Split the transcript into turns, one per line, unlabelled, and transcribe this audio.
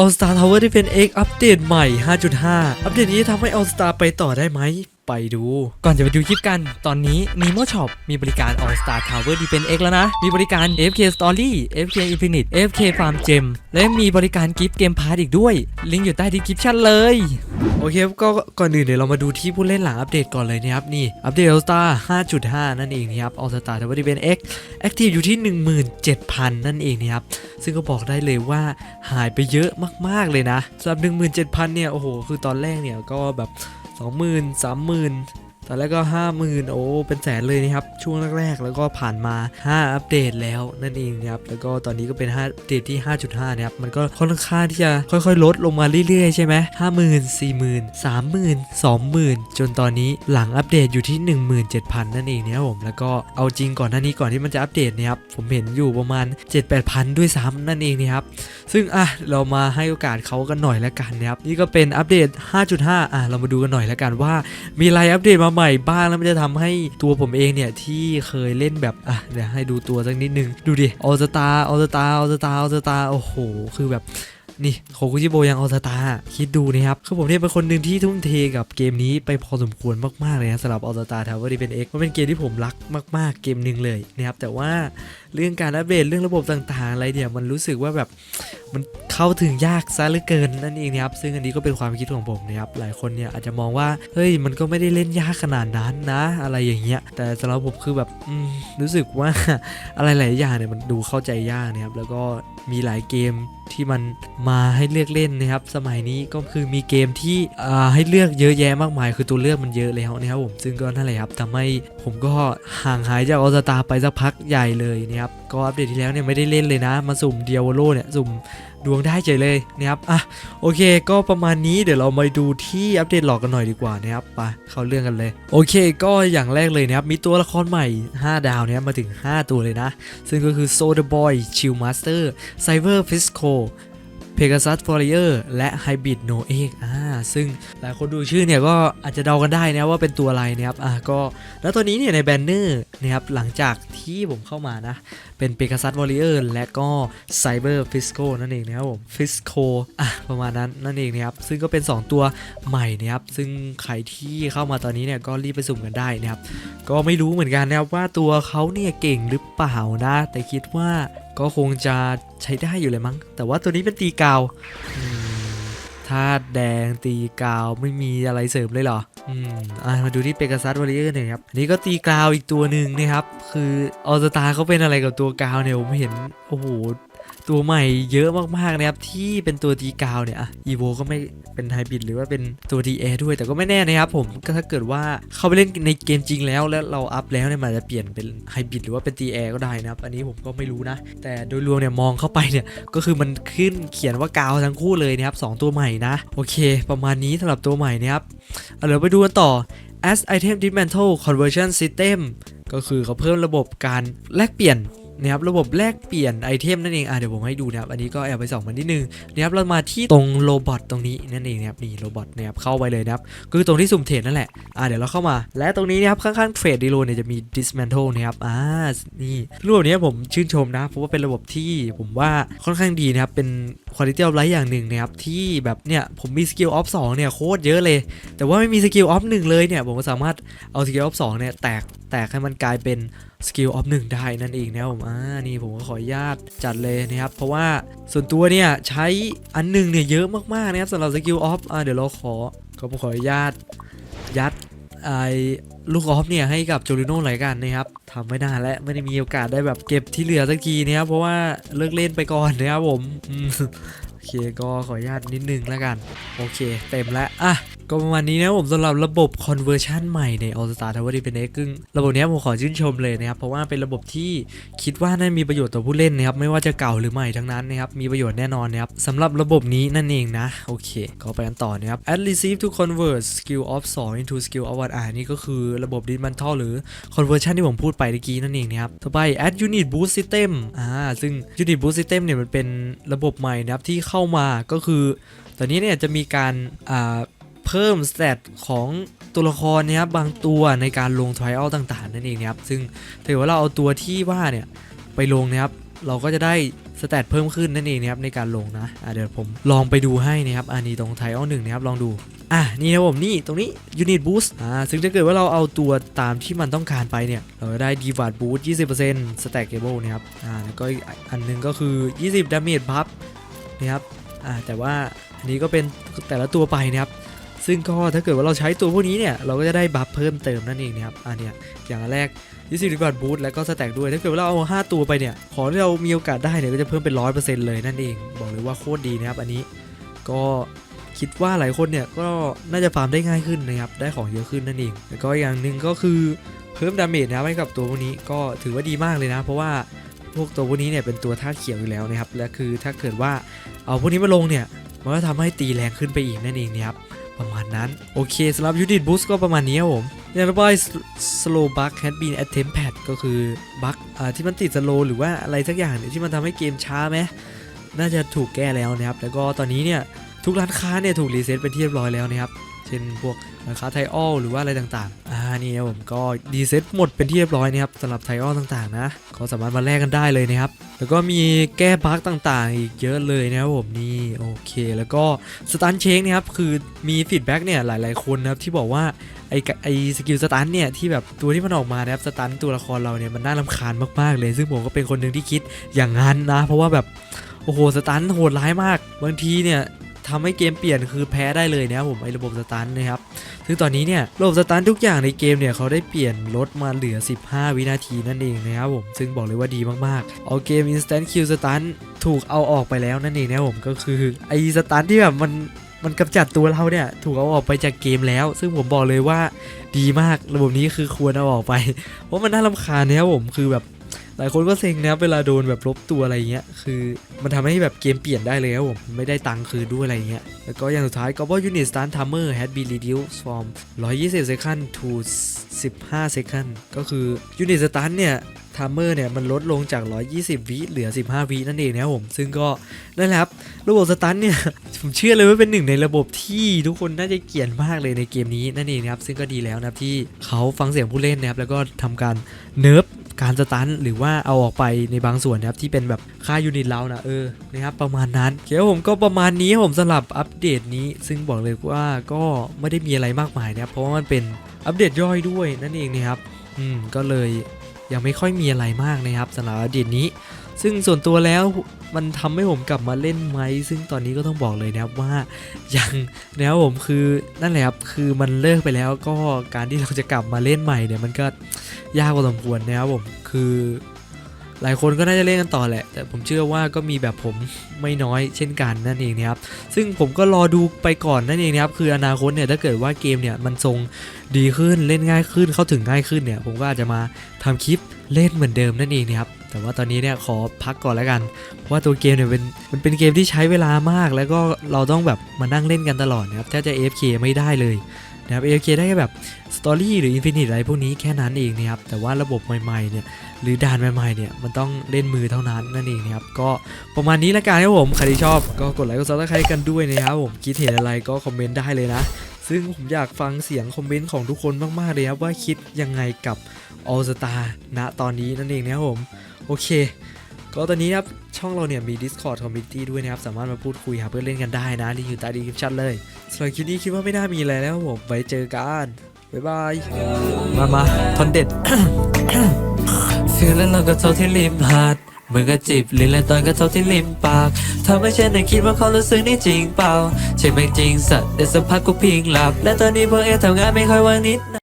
All Star Tower ที่เป็น X อัปเดตใหม่ 5.5 อัปเดตนี้ทำให้ All Star ไปต่อได้ไหม ไปดู ก่อนจะไปดูคลิปกัน ตอนนี้ Nemo Shop มีบริการ All Star Tower Defense X แล้วนะ มีบริการ FK Story FK Infinite FK Farm Gem และมีบริการกิฟต์เกมพาร์ตอีกด้วย ลิงก์อยู่ใต้ดีคริปชั่นเลย โอเคก็ก่อนอื่นเดี๋ยวเรามาดูที่ผู้เล่นหลังอัปเดตก่อนเลยนะครับ นี่ อัปเดต All Star 5.5 นั่นเองนะครับ All Star Tower Defense X Active อยู่ที่ 17,000 นั่นเองนะครับ ซึ่งก็บอกได้เลยว่าหายไปเยอะมากๆเลยนะสำหรับ17,000เนี่ยโอ้โหคือตอนแรกเนี่ยก็แบบ สองหมื่นสามหมื่น ตอนแรกก็50,000โอ้เป็นแสนเลยนะครับ ช่วงแรกๆ แล้วก็ผ่านมา 5 อัปเดตแล้วนั่นเองนะครับ แล้วก็ตอนนี้ก็เป็น5อัปเดตที่ 5.5 นะครับ มันก็ค่อนข้างที่จะค่อยๆ ลดลงมาเรื่อยๆ ใช่ไหม50,000 40,000 30,000 20,000จนตอนนี้หลังอัปเดตอยู่ที่ 17,000 นั่นเองนะครับผม แล้วก็เอาจริงก่อนหน้านี้ก่อนที่มันจะอัปเดตเนี่ยครับ ผมเห็นอยู่ประมาณ 7-8,000 ด้วยซ้ำนั่นเองนะครับ ซึ่งอะเรามาให้โอกาสเขากันหน่อยแล้วกันนะครับ นี่ก็เป็นอัปเดต 5.5 อะเรามาดูกันหน่อยแล้วกันว่ามีอะไรอัปเดตมาใหม่บ้างแล้วมันจะทำให้ตัวผมเองเนี่ยที่เคยเล่นแบบอะเดี๋ยวให้ดูตัวสักนิดนึง ดูดิออสตาออสตาออสตาออสตาโอ้โห คือแบบนี่โคคุชิโบยังออสตาคิดดูนะครับคือผมเนี่ยเป็นคนหนึ่งที่ทุ่มเทกับเกมนี้ไปพอสมควรมากๆเลยนะสำหรับออสตาทาวเวอร์ดีเป็นเอ็กมันเป็นเกมที่ผมรักมากๆเกมหนึ่งเลยนะครับแต่ว่าเรื่องการอัปเดตเรื่องระบบต่างๆ อะไรเนี่ยมันรู้สึกว่าแบบมัน เข้าถึงยากซะเหลือเกินนั่นเองนะครับซึ่งอันนี้ก็เป็นความคิดของผมนะครับหลายคนเนี่ยอาจจะมองว่าเฮ้ยมันก็ไม่ได้เล่นยากขนาดนั้นนะ อะไรอย่างเงี้ยแต่สำหรับผมคือแบบรู้สึกว่าอะไรหลายอย่างเนี่ยมันดูเข้าใจยากนะครับแล้วก็มีหลายเกมที่มันมาให้เลือกเล่นนะครับ สมัยนี้ก็คือมีเกมที่ให้เลือกเยอะแยะมากมาย คือตัวเลือกมันเยอะแล้วนะครับผมซึ่งก็นั่นแหละครับทำให้ผมก็ห่างหายจากออสตาไปสักพักใหญ่เลยนะครับก็อัปเดตที่แล้วเนี่ยไม่ได้เล่นเลยนะ มาสุ่มเดียวโลเนี่ยสุ่มดวงได้เฉยเลยนะครับอะโอเค ก็ประมาณนี้เดี๋ยวเรามาดูที่อัปเดตหลอกกันหน่อยดีกว่านะครับไปเข้าเรื่องกันเลย โอเค ก็อย่างแรกเลยนะครับมีตัวละครใหม่ 5 ดาวเนี่ยมาถึง 5 ตัวเลยนะ ซึ่งก็คือ Soda Boy Chill Master Cyber Fisco Pegasus Warrior และ Hybrid No Egg อ่า ซึ่งหลายคนดูชื่อเนี่ยก็อาจจะเดากันได้นะว่าเป็นตัวอะไรนะครับอ่าก็แล้วตัวนี้เนี่ยในแบนเนอร์นะครับหลังจากที่ผมเข้ามานะ เป็น Pegasus Warrior และก็ Cyber Fisco นั่นเองนะครับผม Fisco อะประมาณนั้นนั่นเองนะครับซึ่งก็เป็น 2 ตัวใหม่นะครับซึ่งใครที่เข้ามาตอนนี้เนี่ยก็รีบไปสุ่มกันได้นะครับก็ไม่รู้เหมือนกันนะครับว่าตัวเขาเนี่ยเก่งหรือเปล่านะ แต่คิดว่าก็คงจะใช้ได้อยู่เลยมั้ง แต่ว่าตัวนี้เป็นตีกาวอื ธาตุแดงตีกาวไม่มีอะไรเสริมเลยเหรอ อืมอะมาดูที่เปก a ซัสวอริเออร์หน่อยครับ อันนี้ก็ตีกาวอีกตัวหนึ่งนะครับ คือออสตาเขาเป็นอะไรกับตัวกาวเนี่ยผมเห็น โอ้โห ตัวใหม่เยอะมากๆนะครับที่เป็นตัวตีกาวเนี่ยอีโวก็ไม่เป็นไฮบริดหรือว่าเป็นตัวดีแอด้วยแต่ก็ไม่แน่นะครับผมก็ถ้าเกิดว่าเข้าไปเล่นในเกมจริงแล้ว แล้วเราอัพแล้วเนี่ยมันจะเปลี่ยนเป็นไฮบริดหรือว่าเป็นตีแอก็ได้นะครับอันนี้ผมก็ไม่รู้นะ แต่โดยรวมเนี่ยมองเข้าไปเนี่ยก็คือมันขึ้นเขียนว่ากาวทั้งคู่เลยนะครับสองตัวใหม่นะ โอเค ประมาณนี้สำหรับตัวใหม่นะครับเอาเดี๋ยวไปดูกันต่อ as item dismantle conversion system ก็คือเขาเพิ่มระบบการแลกเปลี่ยน นะครับระบบแลกเปลี่ยนไอเทมนั่นเองอะเดี๋ยวผมให้ดูนะครับอันนี้ก็แอบไปส่องมันนิดนึงนะครับเรามาที่ตรงโรบอทตรงนี้นั่นเองนะครับนี่โรบอทนะครับเข้าไปเลยนะครับคือตรงที่สุ่มเทรดนั่นแหละอะเดี๋ยวเราเข้ามา และตรงนี้นะครับข้างๆเทรดดีโลเนี่ยจะมี dismantle นะครับอ่านี่รูปนี้ผมชื่นชมนะเพราะว่าเป็นระบบที่ผมว่าค่อนข้างดีนะครับเป็น quality of life อย่างหนึ่งนะครับที่แบบเนี่ยผมมี skill off 2เนี่ยโคตรเยอะเลย แต่ว่าไม่มี skill off 1เลยเนี่ยผมก็สามารถเอา skill off 2เนี่ยแตก แตกให้มันกลายเป็นสกิลออฟหนึ่งได้นั่นเองนะครับผมอ่านี่ผมก็ขออนุญาตจัดเลยนะครับ เพราะว่าส่วนตัวเนี่ยใช้อันหนึ่งเนี่ยเยอะมากๆนะครับสำหรับสกิลออฟอ่าเดี๋ยวเราขอก็ผมขออนุญาตยัดไอ้ลูกออฟเนี่ยให้กับโจลิโน่หลายกันนะครับทำไม่นานและไม่ได้มีโอกาสได้แบบเก็บที่เหลือสักทีนะครับเพราะว่าเลิกเล่นไปก่อนนะครับผมอืมโอเคก็ขออนุญาตนิดนึงแล้วกัน โอเค เต็มแล้วอะ ก็ประมาณนี้นะผมสำหรับระบบ conversion ใหม่ใน All Star Tower Defense ซึ่งระบบนี้ผมขอชื่นชมเลยนะครับ เพราะว่าเป็นระบบที่คิดว่าน่ามีประโยชน์ต่อผู้เล่นนะครับ ไม่ว่าจะเก่าหรือใหม่ทั้งนั้นนะครับ มีประโยชน์แน่นอนนะครับสำหรับระบบนี้นั่นเองนะ โอเค ก็ไปกันต่อนะครับ add receive to convert skill of 2 into skill of 1อ่านี่ก็คือระบบ dismantle หรือ conversion ที่ผมพูดไปเมื่อกี้นั่นเองนะครับ ต่อไป add unit boost system อ่า ซึ่ง unit boost system เนี่ยมันเป็นระบบใหม่นะครับที่เข้ามาก็คือตอนนี้เนี่ยจะมีการอ่า เพิ่มสเตตของตัวละครเนะครับบางตัวในการลงทริอัลต่างๆนั่นเองนะครับซึ่งถ้าเกิดว่าเราเอาตัวที่ว่าเนี่ยไปลงนะครับเราก็จะได้สเตตเพิ่มขึ้นนั่นเองนะครับในการลงนะะเดี๋ยวผมลองไปดูให้นะครับอันนี้ตรงไทออหนึ่งนะครับลองดูอะนี่นะผมนี่ตรงนี้ Unit Boost อ่าซึ่งถ้าเกิดว่าเราเอาตัวตามที่มันต้องการไปเนี่ย เราจะได้ d e v a r Boost 20% Stackable นต์สเตตเกเบิลนะครับอ่าแล้วก็อันหนึงก็คือ 20 Damage Buff นะครับอ่าแต่ว่าอันนี้ก็เป็นแต่ละตัวไปนะครับ ซึ่งก็ถ้าเกิดว่าเราใช้ตัวพวกนี้เนี่ย เราก็จะได้บัฟเพิ่มเติมนั่นเองนะครับอันเนี้ยอย่างแรก20 d e v a r Boost แล้วก็ Stack ด้วย ถ้าเกิดว่าเราเอา 5 ตัวไปเนี่ย ของที่เรามีโอกาสได้เนี่ยก็จะเพิ่มเป็น100%เลยนั่นเอง บอกเลยว่าโคตรดีนะครับอันนี้ ก็คิดว่าหลายคนเนี่ยก็น่าจะฟาร์มได้ง่ายขึ้นนะครับ ได้ของเยอะขึ้นนั่นเอง แล้วก็อย่างหนึ่งก็คือเพิ่มดาเมจนะครับให้กับตัวพวกนี้ก็ถือว่าดีมากเลยนะ เพราะว่าพวกตัวพวกนี้เนี่ยเป็นตัวธาตุเขียวอยู่แล้วนะครับ และคือถ้าเกิดว่าเอาพวกนี้มาลงเนี่ย มันก็ทำให้ตีแรงขึ้นไปอีกนั่นเองนะครับ ประมาณนั้น โอเคสำหรับยูนิตบูสก็ประมาณนี้ครับผมอย่างต่อไป slow bug has been attempt pad ก็คือบั๊กที่มันติดสโลหรือว่าอะไรสักอย่างที่มันทำให้เกมช้าไหมน่าจะถูกแก้แล้วนะครับ แล้วก็ตอนนี้เนี่ยทุกร้านค้าเนี่ยถูกรีเซ็ตเป็นที่เรียบร้อยแล้วนะครับ เช่นพวกร้านค้าไทออลหรือว่าอะไรต่างๆ อ่านี่นะผมก็ดีเซ็ตหมดเป็นที่เรียบร้อยนะครับสำหรับไทออลต่างๆ นะก็สามารถมาแลกกันได้เลยนะครับ แล้วก็มีแก้บั๊กต่างๆ อีกเยอะเลยนะครับผมนี่โอเค แล้วก็สตันเชคนะครับคือมีฟีดแบ็กเนี่ยหลายๆคนนะครับที่บอกว่าไอ้ไอ้สกิลสตันเนี่ยที่แบบตัวที่มันออกมานะครับสตันตัวละครเราเนี่ยมันน่ารำคาญมากๆ เลย ซึ่งผมก็เป็นคนหนึ่งที่คิดอย่างนั้นนะ เพราะว่าแบบโอ้โหสตันโหดร้ายมาก บางทีเนี่ย ทำให้เกมเปลี่ยนคือแพ้ได้เลยนะครับผมไอ้ระบบสตันนะครับซึ่งตอนนี้เนี่ยระบบสตันทุกอย่างในเกมเนี่ยเขาได้เปลี่ยนลดมาเหลือ 15 วินาทีนั่นเองนะครับผมซึ่งบอกเลยว่าดีมากๆ เอาเกม Instant Kill Stun ถูกเอาออกไปแล้วนั่นเองนะครับผมก็คือไอ้สตันที่แบบมันมันกำจัดตัวเราเนี่ยถูกเอาออกไปจากเกมแล้ว ซึ่งผมบอกเลยว่าดีมากระบบนี้คือควรเอาออกไป เพราะมันน่ารำคาญนะครับผมคือแบบ หลายคนก็เซ็งนะครับเวลาโดนแบบลบตัวอะไรเงี้ยคือมันทำให้แบบเกมเปลี่ยนได้เลยครับผมไม่ได้ตังค์คืนด้วยอะไรเงี้ยแล้วก็อย่างสุดท้าย Global Unit Stun Timer has been reduced from 120 second to 15 second ก็คือ Unit Stun เนี่ย Timer เนี่ยมันลดลงจาก 120 วิเหลือ 15 วินั่นเองนะครับผม ซึ่งก็นั่นแหละครับระบบสตันเนี่ย ผมเชื่อเลยว่าเป็นหนึ่งในระบบที่ทุกคนน่าจะเกลียดมากเลยในเกมนี้นั่นเองนะครับ ซึ่งก็ดีแล้วนะครับที่เขาฟังเสียงผู้เล่นนะครับแล้วก็ทำการเนิร์ฟ การสตันหรือว่าเอาออกไปในบางส่วนนะครับที่เป็นแบบค่ายูนิตเรานะเออนะครับประมาณนั้นเดี๋ยวผมก็ประมาณนี้ผมสำหรับอัปเดตนี้ ซึ่งบอกเลยว่าก็ไม่ได้มีอะไรมากมายนะครับเพราะว่ามันเป็นอัปเดตย่อยด้วยนั่นเองนะครับอืมก็เลย ยังไม่ค่อยมีอะไรมากนะครับสำหรับอัปเดตนี้ ซึ่งส่วนตัวแล้วมันทำให้ผมกลับมาเล่นไหมซึ่งตอนนี้ก็ต้องบอกเลยนะครับว่ายังนะครับผมคือนั่นแหละครับคือมันเลิกไปแล้วก็การที่เราจะกลับมาเล่นใหม่เนี่ยมันก็ยากพอสมควรนะครับผมคือ หลายคนก็น่าจะเล่นกันต่อแหละ แต่ผมเชื่อว่าก็มีแบบผมไม่น้อยเช่นกันนั่นเองนะครับซึ่งผมก็รอดูไปก่อนนั่นเองนะครับคืออนาคตเนี่ยถ้าเกิดว่าเกมเนี่ยมันทรงดีขึ้นเล่นง่ายขึ้นเข้าถึงง่ายขึ้นเนี่ยผมก็อาจจะมาทำคลิปเล่นเหมือนเดิมนั่นเองนะครับแต่ว่าตอนนี้เนี่ยขอพักก่อนแล้วกันเพราะว่าตัวเกมเนี่ยเป็นมันเป็นเกมที่ใช้เวลามาก แล้วก็เราต้องแบบมานั่งเล่นกันตลอดนะครับแทบจะ AFK ไม่ได้เลย นะครับ AFK ได้แค่แบบสตอรี่หรือ Infinite อะไรพวกนี้แค่นั้นเองนะครับ แต่ว่าระบบใหม่ๆเนี่ยหรือด่านใหม่ๆเนี่ยมันต้องเล่นมือเท่านั้นนั่นเองนะครับ ก็ประมาณนี้ละกันครับผมใครที่ชอบก็กดไลค์กดซับสไครต์กันด้วยนะครับผมคิดเห็นอะไรก็คอมเมนต์ได้เลยนะ ซึ่งผมอยากฟังเสียงคอมเมนต์ของทุกคนมากๆเลยครับว่าคิดยังไงกับ All Star ณตอนนี้นั่นเองนะครับผมโอเค ก็ตอนนี้ครับช่องเราเนี่ยมี Discord Community ด้วยนะครับ สามารถมาพูดคุยหาเพื่อนเล่นกันได้นะลิงก์อยู่ใต้ดีคริปชั่นเลยสำหรับคลิปนี้คิดว่าไม่น่ามีอะไรแล้วผมไว้เจอกันบ๊ายบายมามาทอนเด็ด
ฟิลแล้วเราก็เท่าที่ริมหาดเหมือนกับจีบลิ้นและตอนก็เท่าที่ริมปากทำให้ฉันได้คิดว่าเขามรู้สึกนี่จริงเปล่าใช่ไหมจริงสัตว์แต่สักพักก็พิงหลับ และตอนนี้พวกเอทำงานไม่ค่อยว่างนิด